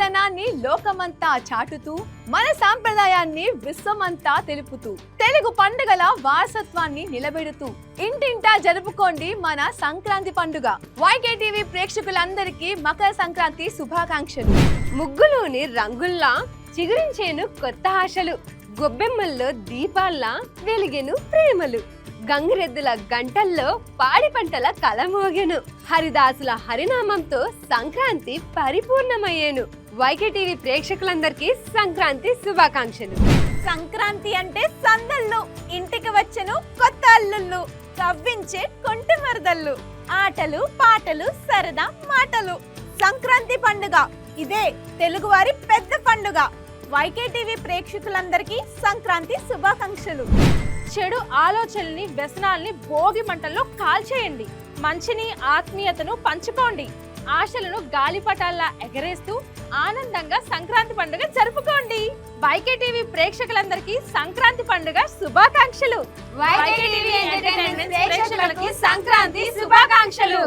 గొప్పతనాన్ని లోకమంతా చాటుతూ మన సాంప్రదాయాన్ని విశ్వమంతా తెలుపుతూ తెలుగు పండుగల వారసత్వాన్ని నిలబెడుతూ ఇంటింటా జరుపుకోండి మన సంక్రాంతి పండుగ. వైకే టీవీ ప్రేక్షకులందరికీ మకర సంక్రాంతి శుభాకాంక్షలు. ముగ్గులోని రంగుల్లా చిగురించేను కొత్త ఆశలు గొబ్బెమ్మల్లో దీపాల్లా వెలిగెను ప్రేమలు గంగిరెద్దుల గంటల్లో పాడి పంటల కలమోగెను హరిదాసుల హరినామంతో సంక్రాంతి పరిపూర్ణమయ్యేను. వైకే టీవీ ప్రేక్షకులందరికీ సంక్రాంతి శుభాకాంక్షలు. సంక్రాంతి అంటే సందళ్ళు ఇంటికి వచ్చెను కొత్త అల్లుళ్ళు కవ్వించే కొంటి మరదళ్ళు ఆటలు పాటలు సరదా మాటలు. సంక్రాంతి పండుగ ఇదే తెలుగువారి పెద్ద పండుగ. వైకే టీవీ ప్రేక్షకులందరికీ సంక్రాంతి శుభాకాంక్షలు. చెడు ఆలోచనల్ని వ్యసనాల్ని భోగి మంటల్లో కాల్చేయండి. మంచిని ఆత్మీయతను పంచుకోండి. ఆశలను గాలిపటాల్లా ఎగరేస్తూ ఆనందంగా సంక్రాంతి పండుగ జరుపుకోండి. వైకే టీవీ ప్రేక్షకులందరికీ సంక్రాంతి పండుగ శుభాకాంక్షలు. వైకే టీవీ ఎంటర్టైన్మెంట్ ప్రేక్షకులకి సంక్రాంతి శుభాకాంక్షలు.